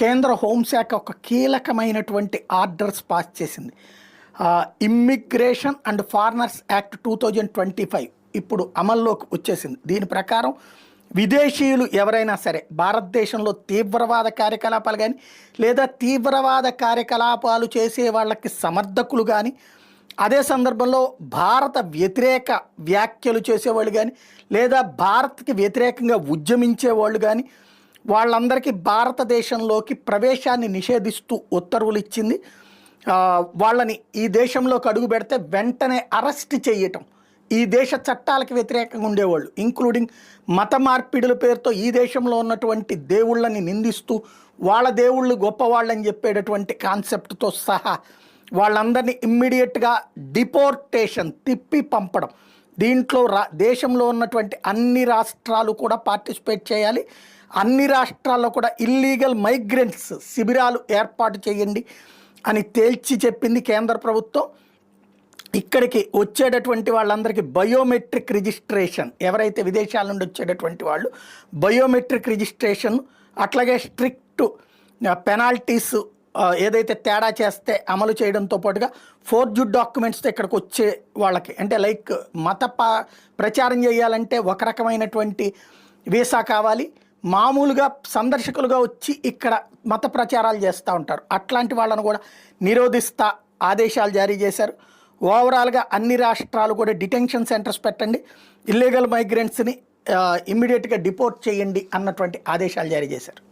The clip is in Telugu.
కేంద్ర హోంశాఖ ఒక కీలకమైనటువంటి ఆర్డర్స్ పాస్ చేసింది. Immigration and foreigners act two thousand twenty five ఇప్పుడు అమల్లోకి వచ్చేసింది. దీని ప్రకారం విదేశీయులు ఎవరైనా సరే భారతదేశంలో తీవ్రవాద కార్యకలాపాలు కానీ లేదా తీవ్రవాద కార్యకలాపాలు చేసే వాళ్ళకి సమర్థకులు కానీ అదే సందర్భంలో భారత వ్యతిరేక వ్యాఖ్యలు చేసేవాళ్ళు కానీ లేదా భారత్కి వ్యతిరేకంగా ఉద్యమించే వాళ్ళు కానీ వాళ్ళందరికీ భారతదేశంలోకి ప్రవేశాన్ని నిషేధిస్తూ ఉత్తర్వులు ఇచ్చింది వాళ్ళని ఈ దేశంలోకి అడుగు పెడితే వెంటనే అరెస్ట్ చేయటం. ఈ దేశ చట్టాలకు వ్యతిరేకంగా ఉండేవాళ్ళు. ఇంక్లూడింగ్ మత మార్పిడుల పేరుతో ఈ దేశంలో ఉన్నటువంటి దేవుళ్ళని నిందిస్తూ వాళ్ళ దేవుళ్ళు గొప్పవాళ్ళని చెప్పేటటువంటి కాన్సెప్ట్తో సహా వాళ్ళందరినీ ఇమ్మీడియట్గా డిపోర్టేషన్ తిప్పి పంపడం. దీంట్లో రా దేశంలో ఉన్నటువంటి అన్ని రాష్ట్రాలు కూడా పార్టిసిపేట్ చేయాలి. అన్ని రాష్ట్రాల్లో కూడా ఇల్లీగల్ మైగ్రెంట్స్ శిబిరాలు ఏర్పాటు చేయండి అని తేల్చి చెప్పింది కేంద్ర ప్రభుత్వం. ఇక్కడికి వచ్చేటటువంటి వాళ్ళందరికీ బయోమెట్రిక్ రిజిస్ట్రేషన్. ఎవరైతే విదేశాల నుండి వచ్చేటటువంటి వాళ్ళు బయోమెట్రిక్ రిజిస్ట్రేషన్ అట్లాగే స్ట్రిక్ట్ పెనాల్టీస్ ఏదైతే తేడా చేస్తే అమలు చేయడంతో పాటుగా ఫోర్జుడ్ డాక్యుమెంట్స్తో ఇక్కడికి వచ్చే వాళ్ళకి అంటే లైక్ మత ప్రచారం చేయాలంటే ఒక రకమైనటువంటి వీసా కావాలి. మామూలుగా సందర్శకులుగా వచ్చి ఇక్కడ మత ప్రచారాలు చేస్తూ ఉంటారు. అట్లాంటి వాళ్ళను కూడా నిరోధిస్తా ఆదేశాలు జారీ చేశారు. ఓవరాల్గా అన్ని రాష్ట్రాలు కూడా డిటెన్షన్ సెంటర్స్ పెట్టండి. ఇల్లీగల్ మైగ్రెంట్స్ని ఇమ్మీడియట్గా డిపోర్ట్ చేయండి అన్నటువంటి ఆదేశాలు జారీ చేశారు.